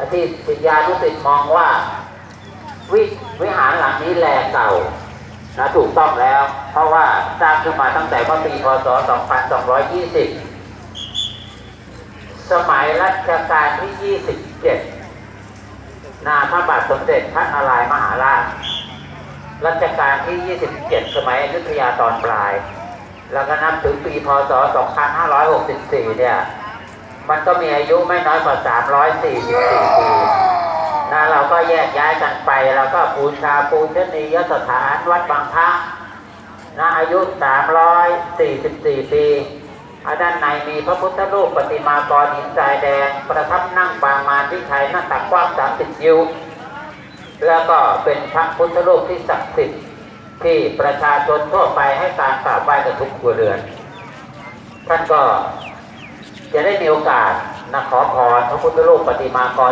อาทิตย์ยานุสิมองว่า วิวิหารหลังนี้แลเก่านะถูกต้องแล้ว เพราะว่าสร้างขึ้นมาตั้งแต่เมื่อปีพศ 2220 สมัยรัชกาลที่ 27 นาพระบาทสมเด็จพระนารายมหาราช รัชกาลที่ 27 สมัยอยุธยาตอนปลาย แล้วก็นับถึงปีพศ 2564 เนี่ย มันก็มีอายุไม่น้อยกว่า 344 ปี นะเราก็แยกย้ายกันไป แล้วก็ปูชาปูชนียสถานวัดบางพระนะอายุ 344 ปีอันด้านในมีพระพุทธรูปปฏิมากรหินทรายแดง ประทับนั่งปางมารวิชัยหน้าตักกว้าง 30ยิวแล้วก็เป็นพระพุทธรูปที่ศักดิ์สิทธิ์ที่ประชาชนทั่วไปให้การกราบไหว้กันทุกครัวเรือน ท่านก็ จะได้มีโอกาสนะขอพรพระพุทธรูปปฏิมากร